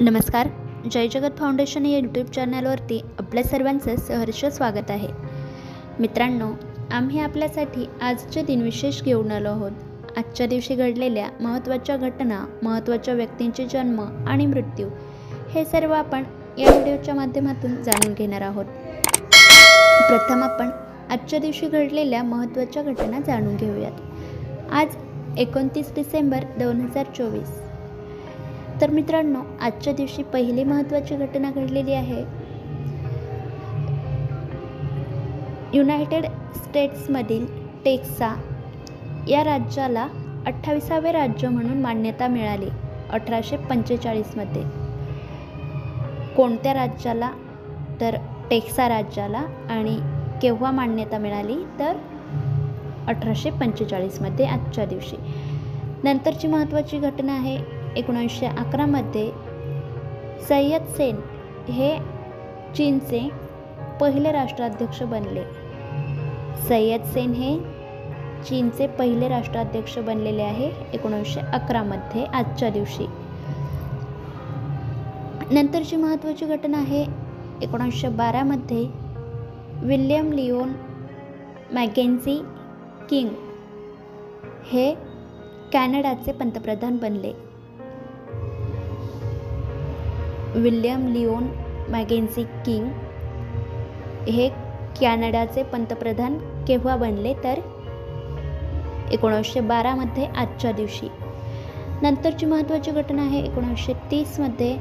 नमस्कार. जय जगत फाउंडेशन या यूट्यूब चॅनलवरती आपल्या सर्वांचं सहर्ष स्वागत आहे. मित्रांनो आम्ही आपल्यासाठी आजचे दिनविशेष घेऊन आलो आहोत. आजच्या दिवशी घडलेल्या महत्त्वाच्या घटना महत्त्वाच्या व्यक्तींचे जन्म आणि मृत्यू हे सर्व आपण या व्हिडिओच्या माध्यमातून जाणून घेणार आहोत. प्रथम आपण आजच्या दिवशी घडलेल्या महत्त्वाच्या घटना जाणून घेऊयात. आज एकोणतीस डिसेंबर दोन हजार चोवीस तर मित्रांनो आजच्या दिवशी पहिली महत्त्वाची घटना घडलेली आहे. युनायटेड स्टेट्समधील टेक्सा या राज्याला अठ्ठावीसावे राज्य म्हणून मान्यता मिळाली अठराशे पंचेचाळीसमध्ये कोणत्या राज्याला? तर टेक्सा राज्याला आणि केव्हा मान्यता मिळाली? तर अठराशे पंचेचाळीसमध्ये आजच्या दिवशी. नंतरची महत्त्वाची घटना आहे एकोणीसशे अकरामध्ये सय्यद सेन हे चीनचे पहिले राष्ट्राध्यक्ष बनले. सय्यद सेन हे चीनचे पहिले राष्ट्राध्यक्ष बनलेले आहे एकोणीसशे अकरामध्ये आजच्या दिवशी. नंतरची महत्त्वाची घटना आहे एकोणीसशे बारामध्ये विल्यम लिओन मॅकेन्झी किंग हे कॅनडाचे पंतप्रधान बनले. विल्यम लिओन मॅगेन्सी किंग हे कॅनडाचे पंतप्रधान केव्हा बनले तर? एकोणीसशे बारामध्ये आजच्या दिवशी. नंतरची महत्त्वाची घटना आहे एकोणीसशे तीसमध्ये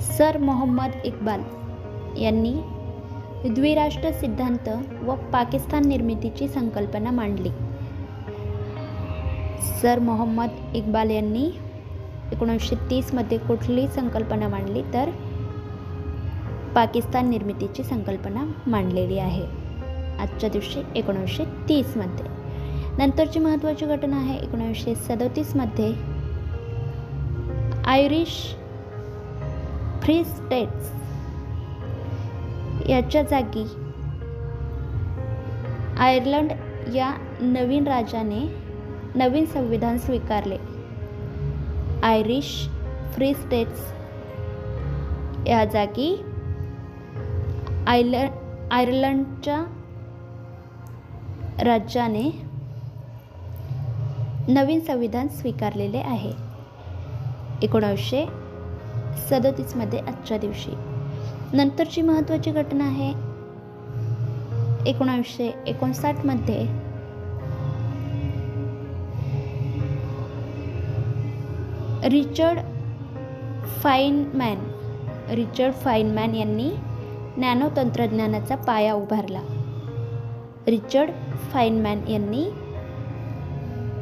सर मोहम्मद इक्बाल यांनी द्विराष्ट्र सिद्धांत व पाकिस्तान निर्मितीची संकल्पना मांडली. सर मोहम्मद इक्बाल यांनी एकोणीसशे तीसमध्ये कुठली संकल्पना मांडली तर पाकिस्तान निर्मितीची संकल्पना मांडलेली आहे. आजच्या दिवशी एकोणीसशे तीसमध्ये नंतरची महत्त्वाची घटना आहे एकोणीसशे सदोतीसमध्ये आयरिश फ्री स्टेट्स याच्या जागी आयर्लंड या नवीन राजाने नवीन संविधान स्वीकारले. आयरिश फ्री स्टेट्स या जागी आयल आयर्लंडच्या राज्याने नवीन संविधान स्वीकारलेले आहे. एकोणावीसशे सदतीसमध्ये आजच्या दिवशी. नंतरची महत्त्वाची घटना आहे. एकोणावीसशे एकोणसाठमध्ये रिचर्ड फाईनमॅन रिचर्ड फाईनमॅन यांनी नॅनो तंत्रज्ञानाचा पाया उभारला. रिचर्ड फाईनमॅन यांनी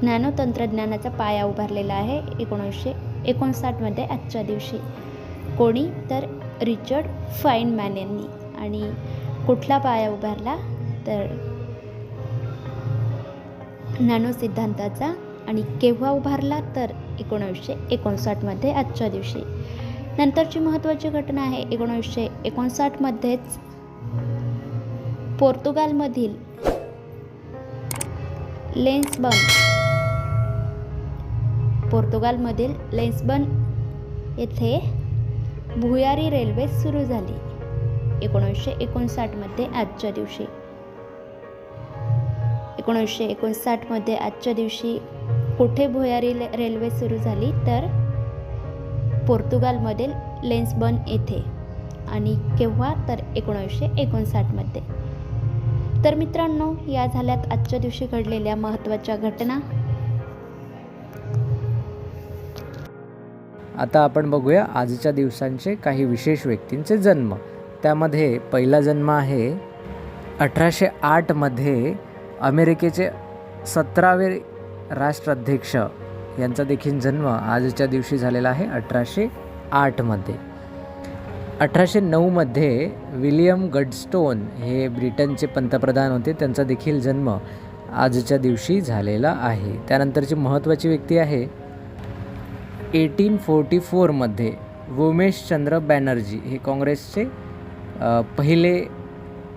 नॅनो तंत्रज्ञानाचा पाया उभारलेला आहे एकोणीसशे एकोणसाठमध्ये आजच्या दिवशी. कोणी तर रिचर्ड फाईनमॅन यांनी. आणि कुठला पाया उभारला तर नॅनो सिद्धांताचा आणि केव्हा उभारला तर एकोणीसशे एकोणसाठमध्ये आजच्या दिवशी. नंतरची महत्त्वाची घटना आहे एकोणीसशे एकोणसाठमध्येच पोर्तुगालमधील लेन्सबन पोर्तुगालमधील लेन्सबन येथे भुयारी रेल्वे सुरू झाली एकोणीसशे एकोणसाठमध्ये आजच्या दिवशी. एकोणीसशे एकोणसाठमध्ये आजच्या दिवशी कुठे भुयारी ले- रेल्वे सुरू झाली तर? पोर्तुगालमधील लेन्सबर्न येथे. आणि केव्हा? तर एकोणीसशे एकोणसाठमध्ये तर मित्रांनो या झाल्यात आजच्या दिवशी घडलेल्या महत्त्वाच्या घटना. आता आपण बघूया आजच्या दिवसांचे काही विशेष व्यक्तींचे जन्म. त्यामध्ये पहिला जन्म आहे अठराशे आठमध्ये अमेरिकेचे सतरावे राष्ट्राध्यक्ष यांचा देखील जन्म आजच्या दिवशी झालेला आहे अठराशे आठमध्ये अठराशे नऊमध्ये विलियम गडस्टोन हे ब्रिटनचे पंतप्रधान होते. त्यांचा देखील जन्म आजच्या दिवशी झालेला आहे. त्यानंतरची महत्त्वाची व्यक्ती आहे. एटीन फोर्टी फोरमध्ये उमेशचंद्र बॅनर्जी हे काँग्रेसचे पहिले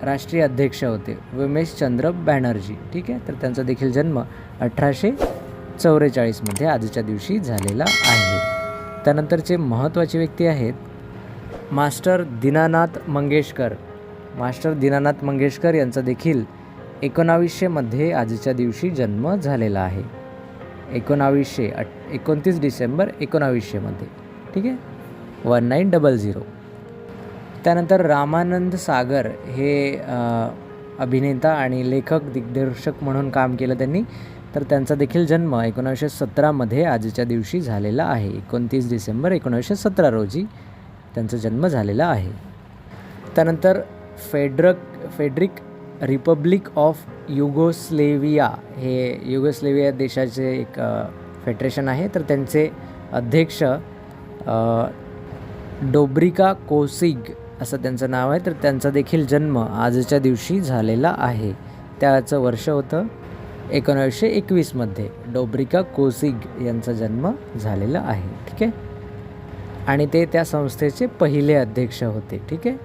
राष्ट्रीय अध्यक्ष होते. उमेशचंद्र बॅनर्जी. ठीक आहे? तर त्यांचा देखील जन्म अठराशे चौवेचाळीसमध्ये आजच्या दिवशी झालेला आहे. त्यानंतरचे महत्त्वाचे व्यक्ती आहेत मास्टर दीनानाथ मंगेशकर. मास्टर दीनानाथ मंगेशकर यांचा देखील एकोणावीसशेमध्ये आजच्या दिवशी जन्म झालेला आहे. एकोणावीसशे अट एकोणतीस डिसेंबर एकोणावीसशेमध्ये ठीक आहे? One nine double zero. त्यानंतर रामानंद सागर हे अभिनेता आणि लेखक दिग्दर्शक म्हणून काम केलं त्यांनी. तर त्यांचा देखील जन्म एकोणीसशे सतरामध्ये आजच्या दिवशी झालेला आहे. एकोणतीस डिसेंबर एकोणीसशे सतरा रोजी त्यांचा जन्म झालेला आहे. त्यानंतर federal federal republic of Yugoslavia हे युगोस्लेविया देशाचे एक फेडरेशन आहे. तर त्यांचे अध्यक्ष डोब्रिका कोसिग असं त्यांचं नाव आहे तर त्यांचा देखील जन्म आजच्या दिवशी झालेला आहे. त्याचं वर्ष होतं एकोणावीसशे एकवीसमध्ये डोब्रिका कोसिग यांचा जन्म झालेला आहे ठीक आहे? आणि ते त्या संस्थेचे पहिले अध्यक्ष होते ठीक आहे?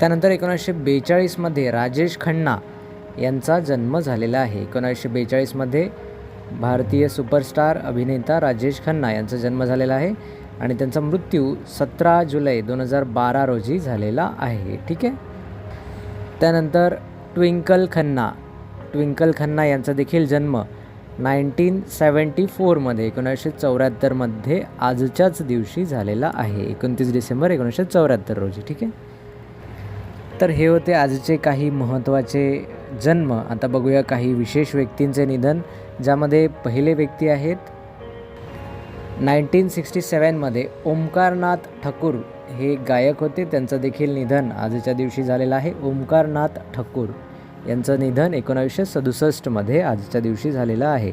त्यानंतर एकोणीसशे बेचाळीसमध्ये राजेश खन्ना यांचा जन्म झालेला आहे. एकोणीसशे बेचाळीसमध्ये भारतीय सुपरस्टार अभिनेता राजेश खन्ना यांचा जन्म झालेला आहे. आणि त्यांचा मृत्यू सतरा जुलै दोन हजार बारा रोजी झालेला आहे. ठीक आहे? त्यानंतर ट्विंकल खन्ना. ट्विंकल खन्ना यांचा देखील जन्म नाईन्टीन सेवन्टी फोरमध्ये एकोणीसशे चौऱ्याहत्तरमध्ये आजच्याच दिवशी झालेला आहे. एकोणतीस डिसेंबर एकोणीसशे चौऱ्याहत्तर रोजी. ठीक आहे? तर हे होते आजचे काही महत्त्वाचे जन्म. आता बघूया काही विशेष व्यक्तींचे निधन ज्यामध्ये पहिले व्यक्ती आहेत नाईन्टीन सिक्स्टी सेवनमध्ये ओंकारनाथ ठाकूर हे गायक होते. त्यांचं देखील निधन आजच्या दिवशी झालेलं आहे. ओंकारनाथ ठाकूर यांचं निधन एकोणावीसशे सदुसष्टमध्ये आजच्या दिवशी झालेलं आहे.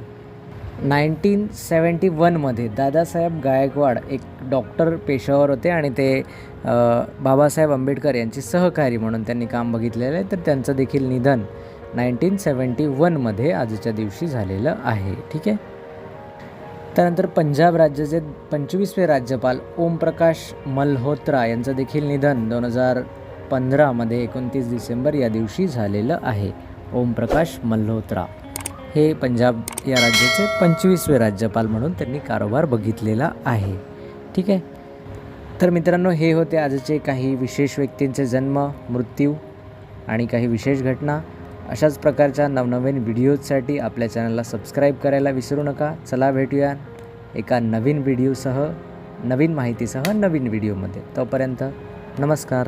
नाईन्टीन सेवन्टी वनमध्ये दादासाहेब गायकवाड एक डॉक्टर पेशावर होते आणि ते बाबासाहेब आंबेडकर यांचे सहकारी म्हणून त्यांनी काम बघितलेलं आहे. तर त्यांचं देखील निधन नाईन्टीन सेवन्टी वनमध्ये आजच्या दिवशी झालेलं आहे. ठीक आहे? त्यानंतर पंजाब राज्याचे पंचवीसवे राज्यपाल ओमप्रकाश मल्होत्रा यांचं देखील निधन दोन हजार पंधरामध्ये एकोणतीस डिसेंबर या दिवशी झालेलं आहे. ओमप्रकाश मल्होत्रा हे पंजाब या राज्याचे पंचवीसवे राज्यपाल म्हणून त्यांनी कारभार बघितलेला आहे. ठीक आहे? तर मित्रांनो हे होते आजचे काही विशेष व्यक्तींचे जन्म मृत्यू आणि काही विशेष घटना. अशाच प्रकारच्या नवनवीन व्हिडिओजसाठी आपल्या चॅनलला सबस्क्राईब करायला विसरू नका. चला भेटूया एका नवीन व्हिडिओसह नवीन माहितीसह नवीन व्हिडिओमध्ये. तोपर्यंत नमस्कार.